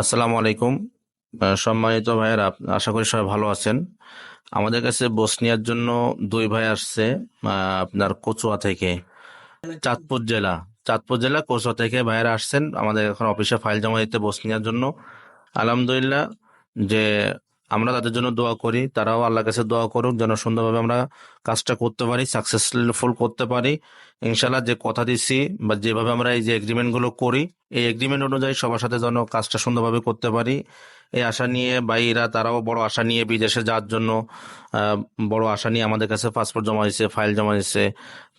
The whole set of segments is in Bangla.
আসসালামু আলাইকুম। সম্মানিত ভাইয়েরা আশা করি সবাই ভালো আছেন। আমাদের কাছে বসনিয়ার জন্য দুই ভাই আসছে আপনার কচুয়া থেকে। চাঁদপুর জেলা। চাঁদপুর জেলা কচুয়া থেকে ভাইয়েরা আসছেন। আমাদের এখন অফিসে ফাইল জমা দিতে বসনিয়ার জন্য। আলহামদুলিল্লাহ যে আমরা তাদের জন্য দোয়া করি, তারাও আল্লাহর কাছে দোয়া করুক, যেন সুন্দরভাবে আমরা কাজটা করতে পারি সাকসেসফুল করতে পারি। ইনশাল্লাহ যে কথা দিচ্ছি বা যেভাবে আমরা এই যে এগ্রিমেন্টগুলো করি, এই এগ্রিমেন্ট অনুযায়ী সবার সাথে যেন কাজটা সুন্দরভাবে করতে পারি। এই আশা নিয়ে ভাইরা তারাও বড় আশা নিয়ে বিদেশে যাওয়ার জন্য বড় আশা নিয়ে আমাদের কাছে পাসপোর্ট জমা দিচ্ছে ফাইল জমা দিচ্ছে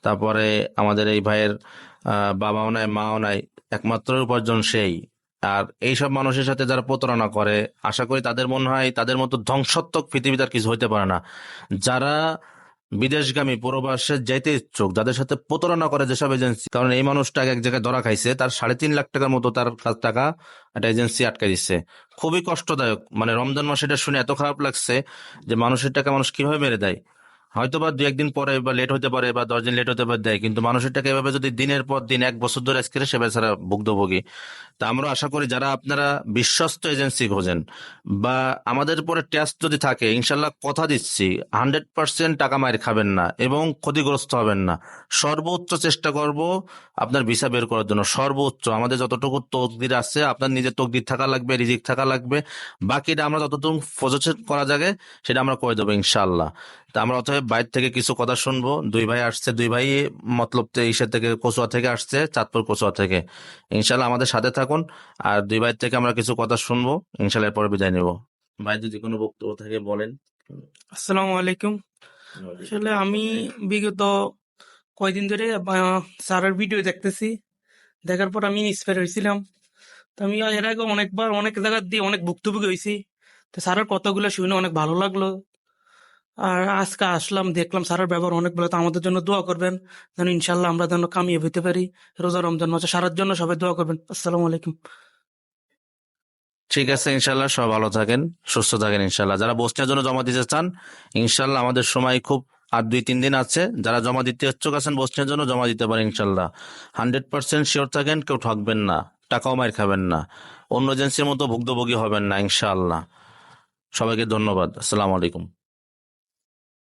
তারপরে আমাদের এই ভাইয়ের বাবাও নাই, মাও নাই, একমাত্র উপার্জন সেই। আর এইসব মানুষের সাথে যারা প্রতারণা করে, আশা করি তাদের মনে হয় তাদের মতো ধ্বংসাত্মক পৃথিবীতে আর কিছু হইতে পারে না। যারা বিদেশগামী প্রবাসে যেতে ইচ্ছুক, যাদের সাথে প্রতারণা করে যেসব এজেন্সি, কারণ এই মানুষটাকে এক জায়গায় ধরা খাইছে, তার সাড়ে তিন লাখ টাকার মতো তার টাকা একটা এজেন্সি আটকে দিচ্ছে খুবই কষ্টদায়ক। মানে রমজান মাসে এটা শুনে এত খারাপ লাগছে যে মানুষের টাকা মানুষ কীভাবে মেরে দেয়? হয়তো বা দু একদিন পরে বা লেট হতে পারে বা দশ দিন লেট হতে পারে, দেয়। কিন্তু মানুষের টাকা এভাবে যদি দিনের পর দিন, এক বছর ধরে আজকে সে বেচারা ভুক্তভোগী। তা আমরা আশা করি যারা আপনারা বিশ্বস্ত এজেন্সি খোঁজেন বা আমাদের উপরে টেস্ট যদি থাকে ইনশাল্লাহ কথা দিচ্ছি হান্ড্রেড পার্সেন্ট টাকা মায়ের খাবেন না এবং ক্ষতিগ্রস্ত হবেন না। সর্বোচ্চ চেষ্টা করব আপনার ভিসা বের করার জন্য। সর্বোচ্চ, আমাদের যতটুকু তকদির আছে, আপনার নিজের তকদির থাকা লাগবে, রিজিক থাকা লাগবে। বাকিটা আমরা যতটুকু প্রজেক্ট করা যাবে, সেটা আমরা করে দেবো ইনশাল্লাহ তা আমরা অতএব বাইরে থেকে কিছু কথা শুনব। দুই ভাই আসছে দুই ভাই মতলব তো ইসের থেকে কচুয়া থেকে আসছে চাঁদপুর কচুয়া থেকে। ইনশাল্লাহ আমাদের সাথে থাকুন আর দুই ভাই থেকে আমরা কিছু কথা শুনব। ইনশাল্লাহ এরপরে বিদায় নেব। ভাই যদি কোনো বক্তব্য থাকে বলেন। আসসালামু আলাইকুম। আসলে আমি বিগত কয়দিন ধরে আহ, স্যারের ভিডিও দেখতেছি। দেখার পর আমি ইন্সপায়ার হয়েছিলাম। তো আমি এর আগে অনেকবার অনেক জায়গা দিয়ে অনেক ভুক্তভোগী হয়েছি। তো স্যারের কথাগুলো শুনে অনেক ভালো লাগল। আর আজকে আসলাম, দেখলাম স্যারের ব্যবহার অনেক ভালো, তো আমাদের জন্য দোয়া করবেন যেন ইনশাল্লাহ আমরা যেন কামিয়ে হইতে পারি। রোজা রমজান মাসে সারার জন্য সবাই দোয়া করবেন। আসসালামু আলাইকুম। ঠিক আছে ইনশাল্লাহ সব ভালো থাকেন, সুস্থ থাকেন ইনশাল্লাহ যারা বসনিয়ার জন্য জমা দিতে চান ইনশাল্লাহ আমাদের সময় খুব আর দুই তিন দিন আছে। যারা জমা দিতে ইচ্ছুক আছেন, বসনিয়ার জন্য জমা দিতে পারেন ইনশাল্লাহ হান্ড্রেড পার্সেন্ট শিওর থাকেন, কেউ ঠকবেন না, টাকাও মার খাবেন না। অন্য এজেন্সির মতো ভুক্তভোগী হবেন না ইনশাল্লাহ সবাইকে ধন্যবাদ। আসসালামু আলাইকুম।